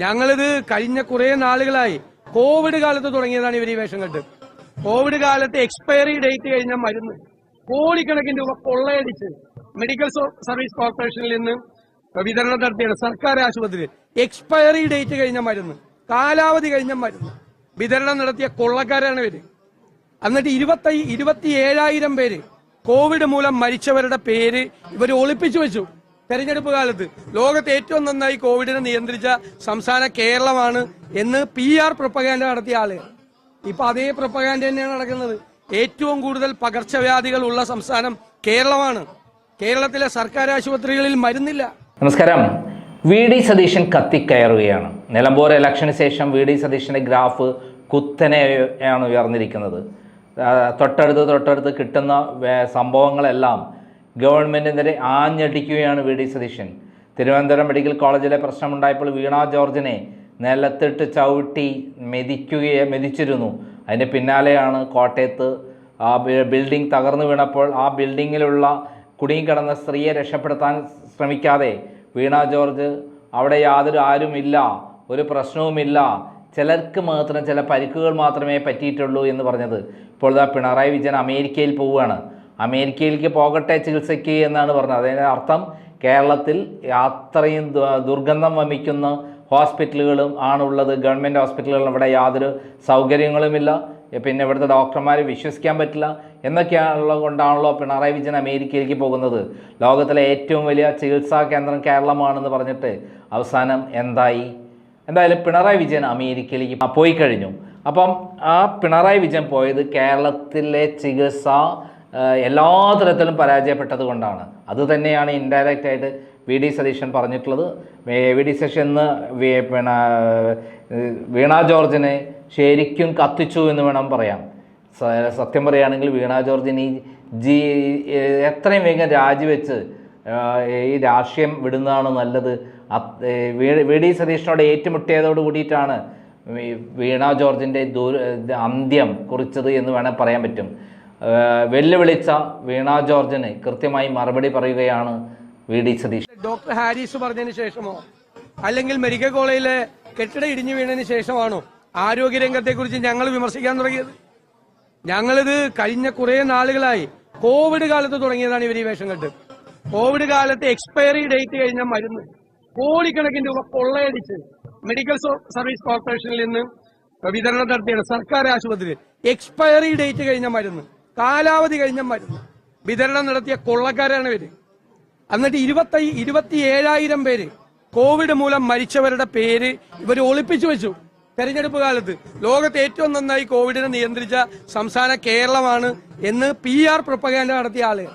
ഞങ്ങളിത് കഴിഞ്ഞ കുറെ നാളുകളായി. കോവിഡ് കാലത്ത് തുടങ്ങിയതാണ് ഇവർ ഈ വേഷം കെട്ട് കോവിഡ് കാലത്ത് എക്സ്പയറി ഡേറ്റ് കഴിഞ്ഞ മരുന്ന്. കോടിക്കണക്കിന് രൂപ കൊള്ളയടിച്ച് മെഡിക്കൽ സർവീസ് കോർപ്പറേഷനിൽ നിന്ന് വിതരണം നടത്തിയാണ് സർക്കാർ ആശുപത്രിയിൽ. എക്സ്പയറി ഡേറ്റ് കഴിഞ്ഞ മരുന്ന്. കാലാവധി കഴിഞ്ഞ മരുന്ന്. വിതരണം നടത്തിയ കൊള്ളക്കാരാണ് ഇവർ. എന്നിട്ട് ഇരുപത്തി ഇരുപത്തി ഏഴായിരം പേര് കോവിഡ് മൂലം മരിച്ചവരുടെ പേര് ഇവർ ഒളിപ്പിച്ചു വെച്ചു. തെരഞ്ഞെടുപ്പ് കാലത്ത് ലോകത്ത് ഏറ്റവും നന്നായി കോവിഡിനെ നിയന്ത്രിച്ച സംസ്ഥാന കേരളമാണ് എന്ന് പി ആർ പ്രൊപ്പഗാൻഡ നടത്തിയ ആളുകൾ ഇപ്പൊ അതേ പ്രൊപ്പഗാൻഡ തന്നെയാണ് നടക്കുന്നത്. ഏറ്റവും കൂടുതൽ പകർച്ചവ്യാധികൾ ഉള്ള സംസ്ഥാനം കേരളമാണ്. കേരളത്തിലെ സർക്കാർ ആശുപത്രികളിൽ മരുന്നില്ല. നമസ്കാരം. വി ഡി സതീശൻ കത്തിക്കയറുകയാണ്. നിലമ്പൂർ ഇലക്ഷന് ശേഷം വി ഡി സതീശന്റെ ഗ്രാഫ് കുത്തനെയാണ് ഉയർന്നിരിക്കുന്നത്. തൊട്ടടുത്ത് തൊട്ടടുത്ത് കിട്ടുന്ന സംഭവങ്ങളെല്ലാം ഗവൺമെന്റിനെതിരെ ആഞ്ഞടിക്കുകയാണ് V D Satheesan. Thiruvananthapuram medical കോളേജിലെ പ്രശ്നമുണ്ടായപ്പോൾ വീണ ജോർജിനെ നിലത്തിട്ട് ചവിട്ടി മെതിക്കുകയെ മെതിച്ചിരുന്നു. അതിന്റെ പിന്നാലെയാണ് കോട്ടയത്ത് ആ ബിൽഡിംഗ് തകർന്നു വീണപ്പോൾ ആ ബിൽഡിങ്ങിലുള്ള കുടുങ്ങിക്കിടന്ന സ്ത്രീയെ രക്ഷപ്പെടുത്താൻ ശ്രമിക്കാതെ വീണ ജോർജ് അവിടെ യാതൊരു ആരുമില്ല ഒരു പ്രശ്നവുമില്ല. ചിലർക്ക് മാത്രം ചില പരിക്കുകൾ മാത്രമേ പറ്റിയിട്ടുള്ളൂ എന്ന് പറഞ്ഞത്. ഇപ്പോൾ പിണറായി വിജയൻ അമേരിക്കയിൽ പോവുകയാണ്. അമേരിക്കയിലേക്ക് പോകട്ടെ ചികിത്സയ്ക്ക് എന്നാണ് പറഞ്ഞത്. അതിന്റെ അർത്ഥം കേരളത്തിൽ അത്രയും ദുർഗന്ധം വമിക്കുന്ന ഹോസ്പിറ്റലുകളും ആണുള്ളത്. ഗവൺമെന്റ് ഹോസ്പിറ്റലുകൾ ഇവിടെ യാതൊരു സൗകര്യങ്ങളുമില്ല. പിന്നെ ഇവിടുത്തെ ഡോക്ടർമാരെ വിശ്വസിക്കാൻ പറ്റില്ല. എന്നൊക്കെയാണുള്ളത് കൊണ്ടാണല്ലോ പിണറായി വിജയൻ അമേരിക്കയിലേക്ക് പോകുന്നത്. ലോകത്തിലെ ഏറ്റവും വലിയ ചികിത്സാ കേന്ദ്രം കേരളമാണെന്ന് പറഞ്ഞിട്ട് അവസാനം എന്തായി? എന്തായാലും പിണറായി വിജയൻ അമേരിക്കയിലേക്ക് പോയി കഴിഞ്ഞു. അപ്പം ആ പിണറായി വിജയൻ പോയത് കേരളത്തിലെ ചികിത്സ എല്ലാ തരത്തിലും പരാജയപ്പെട്ടത് കൊണ്ടാണ്. അത് തന്നെയാണ് ഇൻഡയറക്റ്റ് ആയിട്ട് വി ഡി സതീശൻ പറഞ്ഞിട്ടുള്ളത്. വേ- ഡി സതീശൻ ഇന്ന് വി- പിന്നെ വീണ ജോർജിനെ ശരിക്കും കത്തിച്ചു എന്ന് വേണം പറയാം സത്യം പറയുകയാണെങ്കിൽ വീണ ജോർജിന് ഈ ജി എത്രയും വേഗം രാജിവെച്ച് ഈ രാഷ്ട്രീയം വിടുന്നതാണ് നല്ലത്. വി- ഡി സതീഷിനോട് ഏറ്റുമുട്ടിയതോട് കൂടിയിട്ടാണ് വീണ ജോർജിന്റെ ദൂര അന്ത്യം കുറിച്ചത് എന്ന് വേണേൽ പറയാൻ പറ്റും. വെല്ലുവിളിച്ച വീണ ജോർജിന് കൃത്യമായി മറുപടി പറയുകയാണ് V D Satheesh. Doctor Haris പറഞ്ഞതിന് ശേഷമോ? അല്ലെങ്കിൽ മെഡിക്കൽ കോളേജിലെ കെട്ടിടം ഇടിഞ്ഞു വീണതിന് ശേഷമാണോ ആരോഗ്യരംഗത്തെ കുറിച്ച് ഞങ്ങൾ വിമർശിക്കാൻ തുടങ്ങിയത്? ഞങ്ങളിത് കഴിഞ്ഞ കുറെ നാളുകളായി കോവിഡ് കാലത്ത് തുടങ്ങിയതാണ് ഇവർ ഈ വേഷം കെട്ട് കോവിഡ് കാലത്ത് എക്സ്പയറി ഡേറ്റ് കഴിഞ്ഞ മരുന്ന് കോടിക്കണക്കിന് രൂപ കൊള്ളയടിച്ച് മെഡിക്കൽ സർവീസ് കോർപ്പറേഷനിൽ നിന്ന് വിതരണം നടത്തിയാണ് സർക്കാർ ആശുപത്രിയിൽ എക്സ്പയറി ഡേറ്റ് കഴിഞ്ഞ മരുന്ന്. കാലാവധി കഴിഞ്ഞ മരുന്ന് വിതരണം നടത്തിയ കൊള്ളക്കാരാണ് ഇവർ. എന്നിട്ട് ഇരുപത്തി ഇരുപത്തി ഏഴായിരം പേര് കോവിഡ് മൂലം മരിച്ചവരുടെ പേര് ഇവർ ഒളിപ്പിച്ചു വെച്ചു. തെരഞ്ഞെടുപ്പ് കാലത്ത് ലോകത്ത് ഏറ്റവും നന്നായി കോവിഡിനെ നിയന്ത്രിച്ച സംസ്ഥാന കേരളമാണ് എന്ന് പി ആർ പ്രൊപ്പഗാൻഡ നടത്തിയ ആളുകൾ.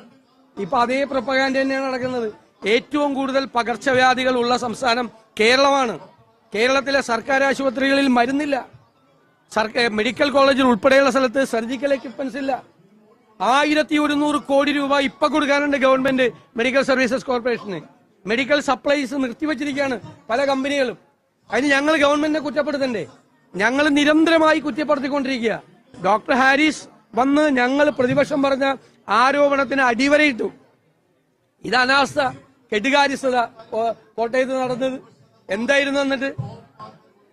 ഇപ്പൊ അതേ പ്രൊപ്പഗാൻഡ തന്നെയാണ് നടക്കുന്നത്. ഏറ്റവും കൂടുതൽ പകർച്ചവ്യാധികൾ ഉള്ള സംസ്ഥാനം കേരളമാണ്. കേരളത്തിലെ സർക്കാർ ആശുപത്രികളിൽ മരുന്നില്ല. സർക്കാർ മെഡിക്കൽ കോളേജിൽ ഉൾപ്പെടെയുള്ള സ്ഥലത്ത് സർജിക്കൽ എക്യുപ്മെന്റ്സ് ഇല്ല. ആയിരത്തി ഒരുന്നൂറ് കോടി രൂപ ഇപ്പൊ കൊടുക്കാനുണ്ട് ഗവൺമെന്റ് മെഡിക്കൽ സർവീസസ് കോർപ്പറേഷന് മെഡിക്കൽ സപ്ലൈസ് നിർത്തിവച്ചിരിക്കുകയാണ് പല കമ്പനികളും അതിന് ഞങ്ങൾ ഗവൺമെന്റിനെ കുറ്റപ്പെടുത്തണ്ടേ? ഞങ്ങൾ നിരന്തരമായി കുറ്റപ്പെടുത്തിക്കൊണ്ടിരിക്കുക. ഡോക്ടർ ഹാരിസ് വന്ന് ഞങ്ങൾ പ്രതിപക്ഷം പറഞ്ഞ ആരോപണത്തിന് അടിവരയിട്ടു. ഇത് അനാസ്ഥ കെട്ടുകാര്യസ്ഥത കോ- കോട്ടയത്ത് നടന്നത്. എന്തായിരുന്നു എന്നിട്ട്?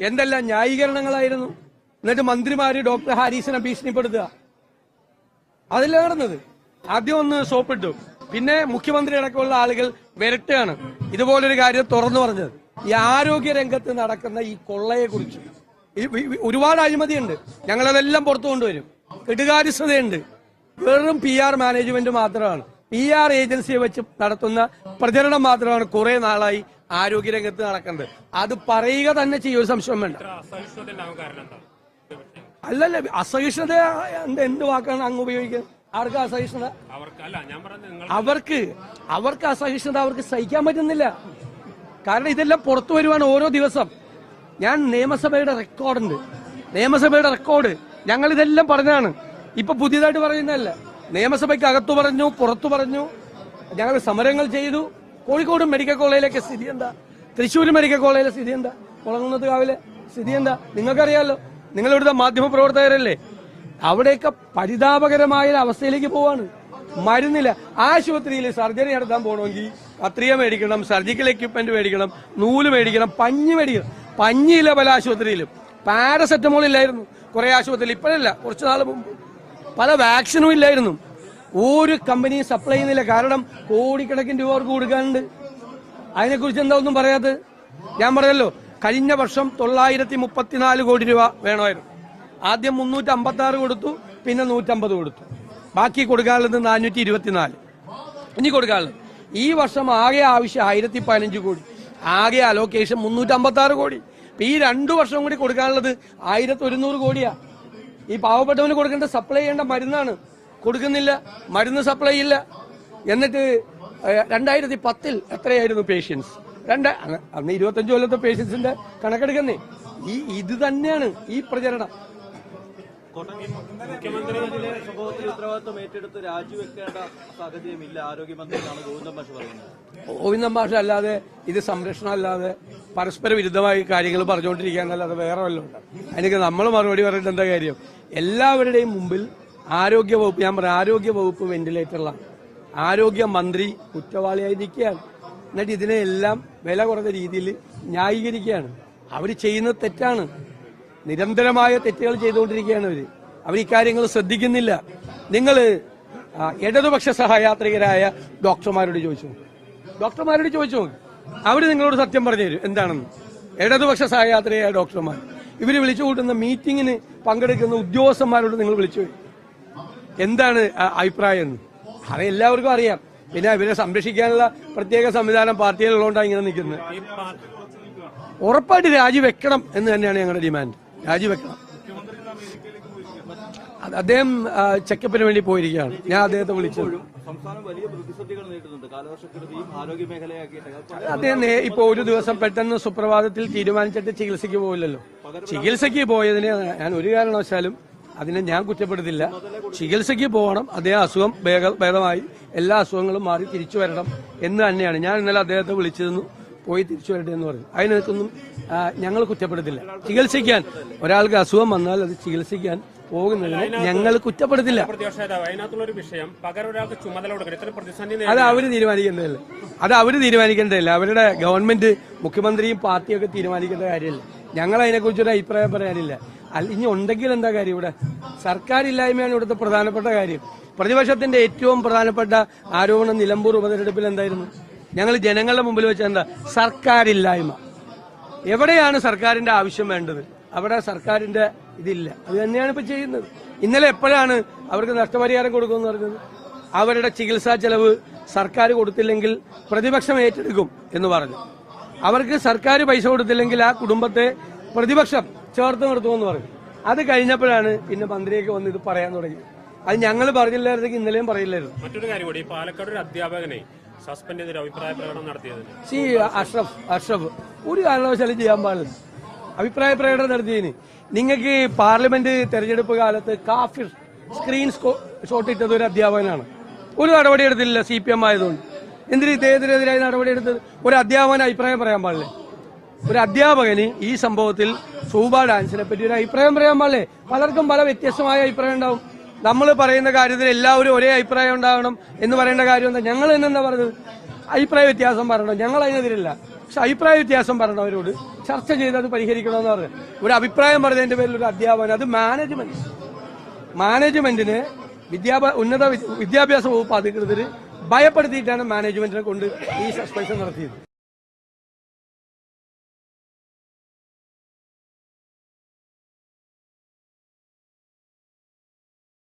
എന്തെല്ലാം ന്യായീകരണങ്ങളായിരുന്നു? എന്നിട്ട് മന്ത്രിമാര് ഡോക്ടർ ഹാരിസിനെ ഭീഷണിപ്പെടുത്തുക. അതില്ല നടന്നത് ആദ്യം ഒന്ന് സോപ്പിട്ടു പിന്നെ മുഖ്യമന്ത്രി അടക്കമുള്ള ആളുകൾ വിരട്ടുകയാണ് ഇതുപോലൊരു കാര്യം തുറന്നു പറഞ്ഞത്. ഈ ആരോഗ്യ രംഗത്ത് നടക്കുന്ന ഈ കൊള്ളയെ കുറിച്ച് ഒരുപാട് അഴിമതിയുണ്ട്. ഞങ്ങളതെല്ലാം പുറത്തു കൊണ്ടുവരും. കെടുകാര്യസ്ഥതയുണ്ട്. വെറും പി ആർ മാനേജ്മെന്റ് മാത്രമാണ്. പി ആർ ഏജൻസിയെ വെച്ച് നടത്തുന്ന പ്രചരണം മാത്രമാണ് കുറെ നാളായി ആരോഗ്യരംഗത്ത് നടക്കുന്നത്. അത് പറയുക തന്നെ ചെയ്യും. ഒരു സംശയം വേണ്ട. അല്ലല്ല അസഹിഷ്ണുത എന്ത് വാക്കാണ് അങ്ങ് ഉപയോഗിക്കുന്നത്? ആർക്ക് അസഹിഷ്ണുത? അവർക്ക് അവർക്ക് അസഹിഷ്ണുത അവർക്ക് സഹിക്കാൻ പറ്റുന്നില്ല. കാരണം ഇതെല്ലാം പുറത്തു വരുവാണ് ഓരോ ദിവസം. ഞാൻ നിയമസഭയുടെ റെക്കോർഡുണ്ട്. നിയമസഭയുടെ റെക്കോർഡ്. ഞങ്ങൾ ഇതെല്ലാം പറഞ്ഞാണ് ഇപ്പൊ പുതിയതായിട്ട് പറയുന്നതല്ല. നിയമസഭയ്ക്ക് അകത്തു പറഞ്ഞു പുറത്തു പറഞ്ഞു. ഞങ്ങൾ സമരങ്ങൾ ചെയ്തു. കോഴിക്കോട് മെഡിക്കൽ കോളേജിലേക്ക് സ്ഥിതി എന്താ? തൃശ്ശൂർ മെഡിക്കൽ കോളേജിലെ സ്ഥിതി എന്താ? കുളങ്ങുന്നത് കാവിലെ സ്ഥിതി എന്താ? നിങ്ങൾക്കറിയാലോ? നിങ്ങൾ ഇവിടുത്തെ മാധ്യമ പ്രവർത്തകരല്ലേ അവിടെയൊക്കെ പരിതാപകരമായ അവസ്ഥയിലേക്ക് പോവാണ്. മരുന്നില്ല. ആശുപത്രിയിൽ സർജറി നടത്താൻ പോകണമെങ്കിൽ കത്രിക മേടിക്കണം സർജിക്കൽ എക്യുപ്മെന്റ് മേടിക്കണം നൂൽ മേടിക്കണം പഞ്ഞ് മേടിക്കണം. പഞ്ഞിയില്ല പല ആശുപത്രിയിലും. പാരസെറ്റമോൾ ഇല്ലായിരുന്നു. കുറെ ആശുപത്രിയിൽ. ഇപ്പോഴല്ല. കുറച്ച് നാൾ മുമ്പ്. പല വാക്സിനും ഇല്ലായിരുന്നു. ഒരു കമ്പനിയും സപ്ലൈ ചെയ്യുന്നില്ല. കാരണം കോടിക്കണക്കിന് രൂപ അവർക്ക് കൊടുക്കാനുണ്ട്. അതിനെക്കുറിച്ച് എന്താ ഒന്നും പറയാത്തത്? ഞാൻ പറഞ്ഞല്ലോ. കഴിഞ്ഞ വർഷം തൊള്ളായിരത്തി മുപ്പത്തിനാല് കോടി രൂപ വേണമായിരുന്നു. ആദ്യം മുന്നൂറ്റി അമ്പത്തി ആറ് കൊടുത്തു പിന്നെ നൂറ്റമ്പത് കൊടുത്തു. ബാക്കി കൊടുക്കാനുള്ളത് നാനൂറ്റി ഇരുപത്തിനാല് ഇനി കൊടുക്കാനുള്ളത്. ഈ വർഷം ആകെ ആവശ്യം ആയിരത്തി പതിനഞ്ച് കോടി. ആകെ അലോക്കേഷൻ മുന്നൂറ്റി അമ്പത്തി ആറ് കോടി. ഇപ്പൊ ഈ രണ്ടു വർഷം കൂടി കൊടുക്കാനുള്ളത് ആയിരത്തി ഒരുന്നൂറ് കോടിയാ. ഈ പാവപ്പെട്ടവന് കൊടുക്കേണ്ട സപ്ലൈ ചെയ്യേണ്ട മരുന്നാണ്. കൊടുക്കുന്നില്ല മരുന്ന് സപ്ലൈ ഇല്ല. എന്നിട്ട് രണ്ടായിരത്തി പത്തിൽ എത്രയായിരുന്നു പേഷ്യൻസ് രണ്ട് അന്ന് ഇരുപത്തഞ്ച് കൊല്ലത്തെ പേഷ്യൻസിന്റെ കണക്കെടുക്കുന്നേ. ഈ ഇത് തന്നെയാണ് ഈ പ്രചരണം. മുഖ്യമന്ത്രി സംഭവത്തിൽ ഉത്തരവാദിത്വം ഏറ്റെടുത്ത് രാജിവെക്കേണ്ട സാഹചര്യമില്ല. ആരോഗ്യമന്ത്രി എന്നാണ് ഗോവിന്ദൻ മാഷ് പറയുന്നത്. ഗോവിന്ദൻ ഭാഷ അല്ലാതെ ഇത് സംരക്ഷണം അല്ലാതെ പരസ്പര വിരുദ്ധമായി കാര്യങ്ങൾ പറഞ്ഞുകൊണ്ടിരിക്കുകയെന്നല്ലാതെ വേറെ വല്ലതും ഉണ്ട്? അതിനൊക്കെ നമ്മൾ മറുപടി പറഞ്ഞിട്ട് എന്താ കാര്യം? എല്ലാവരുടെയും മുമ്പിൽ ആരോഗ്യ വകുപ്പ് ഞാൻ പറയാം ആരോഗ്യ വകുപ്പ് വെന്റിലേറ്ററിലാണ് ആരോഗ്യ മന്ത്രി കുറ്റവാളിയായി നിൽക്കുകയാണ്. എന്നിട്ട് ഇതിനെല്ലാം വില കുറഞ്ഞ രീതിയിൽ ന്യായീകരിക്കുകയാണ്. അവർ ചെയ്യുന്നത് തെറ്റാണ്. നിരന്തരമായ തെറ്റുകൾ ചെയ്തുകൊണ്ടിരിക്കുകയാണ് അവർ. അവർ ഇക്കാര്യങ്ങൾ ശ്രദ്ധിക്കുന്നില്ല. നിങ്ങൾ ഇടതുപക്ഷ സഹയാത്രികരായ ഡോക്ടർമാരോട് ചോദിച്ചു. ഡോക്ടർമാരോട് ചോദിച്ചു അവർ നിങ്ങളോട് സത്യം പറഞ്ഞു തരും. എന്താണെന്ന്? ഇടതുപക്ഷ സഹയാത്രികരായ ഡോക്ടർമാർ. ഇവർ വിളിച്ചു കൂട്ടുന്ന മീറ്റിങ്ങിന് പങ്കെടുക്കുന്ന ഉദ്യോഗസ്ഥന്മാരോട് നിങ്ങൾ വിളിച്ചു എന്താണ് അഭിപ്രായം എന്ന്? അത് എല്ലാവർക്കും അറിയാം. പിന്നെ ഇവരെ സംരക്ഷിക്കാനുള്ള പ്രത്യേക സംവിധാനം പാർട്ടിയിലുള്ളതുകൊണ്ടാണ് ഇങ്ങനെ നിൽക്കുന്നത്. ഉറപ്പായിട്ട് രാജിവെക്കണം എന്ന് തന്നെയാണ് ഞങ്ങളുടെ ഡിമാൻഡ്. രാജിവെക്കണം അത് അദ്ദേഹം ചെക്കപ്പിന് വേണ്ടി പോയിരിക്കുകയാണ്. ഞാൻ അദ്ദേഹത്തെ വിളിച്ചു. അദ്ദേഹം ഇപ്പൊ ഒരു ദിവസം പെട്ടെന്ന് സുപ്രഭാതത്തിൽ തീരുമാനിച്ചിട്ട് ചികിത്സയ്ക്ക് പോയില്ലല്ലോ ചികിത്സയ്ക്ക് പോയതിനെ ഞാൻ ഒരു കാരണവശാലും അതിനെ ഞാൻ കുറ്റപ്പെടുത്തില്ല. ചികിത്സയ്ക്ക് പോകണം. അദ്ദേഹം അസുഖം ഭേദ- ഭേദമായി. എല്ലാ അസുഖങ്ങളും മാറി തിരിച്ചു വരണം എന്ന് തന്നെയാണ്. ഞാൻ ഇന്നലെ അദ്ദേഹത്തെ വിളിച്ചിരുന്നു പോയി തിരിച്ചു വരട്ടെ എന്ന് പറഞ്ഞു. അതിനകത്തൊന്നും ഞങ്ങൾ കുറ്റപ്പെടുത്തില്ല. ചികിത്സിക്കാൻ ഒരാൾക്ക് അസുഖം വന്നാൽ അത് ചികിത്സിക്കാൻ പോകുന്നതിന് ഞങ്ങൾ കുറ്റപ്പെടുത്തില്ല. വിഷയം ചുമതല കൊടുക്കണം. അത് അവർ തീരുമാനിക്കേണ്ടതല്ല? അത് അവർ തീരുമാനിക്കേണ്ടതല്ല? അവരുടെ ഗവൺമെന്റ് മുഖ്യമന്ത്രിയും പാർട്ടിയും ഒക്കെ തീരുമാനിക്കേണ്ട കാര്യമല്ല? ഞങ്ങൾ അതിനെക്കുറിച്ചൊരു അഭിപ്രായം പറയാനില്ല. അല്ല ഇനി ഉണ്ടെങ്കിൽ എന്താ കാര്യം ഇവിടെ? സർക്കാരില്ലായ്മയാണ് ഇവിടുത്തെ പ്രധാനപ്പെട്ട കാര്യം. പ്രതിപക്ഷത്തിന്റെ ഏറ്റവും പ്രധാനപ്പെട്ട ആരോപണം നിലമ്പൂർ ഉപതെരഞ്ഞെടുപ്പിൽ എന്തായിരുന്നു? ഞങ്ങൾ ജനങ്ങളുടെ മുമ്പിൽ വെച്ച എന്താ? സർക്കാരില്ലായ്മ. എവിടെയാണ് സർക്കാരിന്റെ ആവശ്യം വേണ്ടത്? അവിടെ സർക്കാരിന്റെ ഇതില്ല. അത് തന്നെയാണ് ഇപ്പൊ ചെയ്യുന്നത്. ഇന്നലെ എപ്പോഴാണ് അവർക്ക് നഷ്ടപരിഹാരം കൊടുക്കുമെന്ന് പറഞ്ഞത്? അവരുടെ ചികിത്സാ ചെലവ് സർക്കാർ കൊടുത്തില്ലെങ്കിൽ പ്രതിപക്ഷം ഏറ്റെടുക്കും എന്ന് പറഞ്ഞു. അവർക്ക് സർക്കാർ പൈസ കൊടുത്തില്ലെങ്കിൽ ആ കുടുംബത്തെ പ്രതിപക്ഷം ചേർത്ത് നിർത്തുമെന്ന് പറഞ്ഞു. അത് കഴിഞ്ഞപ്പോഴാണ് പിന്നെ മന്ത്രിയൊക്കെ വന്ന് ഇത് പറയാൻ തുടങ്ങിയത് അത് ഞങ്ങൾ പറഞ്ഞില്ലായിരുന്നെങ്കിൽ ഇന്നലെയും പറയില്ലായിരുന്നു. മറ്റൊരു കാര്യം കൂടി പാലക്കാട് ഒരു അധ്യാപകനെ സസ്പെൻഡ് ചെയ്തൊരു അഭിപ്രായ പ്രകടനം നടത്തിയത്. സി അഷ്റഫ് അഷ്റഫ് ഒരു കാരണവശാലും ചെയ്യാൻ പാടില്ല. അഭിപ്രായ പ്രകടനം നടത്തിയതിന്. നിങ്ങൾക്ക് പാർലമെന്റ് തെരഞ്ഞെടുപ്പ് കാലത്ത് കാഫിർ സ്ക്രീൻ സ്കോ- ഷോട്ട് ഇട്ടത് ഒരു അധ്യാപകനാണ്. ഒരു നടപടി എടുത്തില്ല സി പി എം ആയതുകൊണ്ട്. എന്തിന് ഇദ്ദേഹത്തിനെതിരായി നടപടി എടുത്തത്? ഒരു അധ്യാപകന് അഭിപ്രായം പറയാൻ പാടില്ലേ? ഒരു അധ്യാപകന് ഈ സംഭവത്തിൽ സൂബ ഡാൻസിനെ പറ്റി ഒരു അഭിപ്രായം പറയാൻ പാടില്ലേ? പലർക്കും പല വ്യത്യസ്തമായ അഭിപ്രായം ഉണ്ടാവും. നമ്മൾ പറയുന്ന കാര്യത്തിൽ എല്ലാവരും ഒരേ അഭിപ്രായം ഉണ്ടാകണം എന്ന് പറയേണ്ട കാര്യം എന്താ? ഞങ്ങൾ എന്നെന്താ പറഞ്ഞത്? അഭിപ്രായ വ്യത്യാസം പറയണം? ഞങ്ങൾ അതിനെതിരല്ല. പക്ഷെ അഭിപ്രായ വ്യത്യാസം പറയണവരോട് ചർച്ച ചെയ്ത് അത് പരിഹരിക്കണമെന്ന് പറഞ്ഞു. ഒരു അഭിപ്രായം പറഞ്ഞതിന്റെ പേരിൽ ഒരു അധ്യാപകൻ അത് മാനേജ്മെന്റ്. മാനേജ്മെന്റിന് വിദ്യാഭ്യാസ ഉന്നത വിദ്യാഭ്യാസ വകുപ്പ് അധികൃതർ ഭയപ്പെടുത്തിയിട്ടാണ് മാനേജ്മെന്റിനെ കൊണ്ട് ഈ സസ്പെൻഷൻ നടത്തിയത്.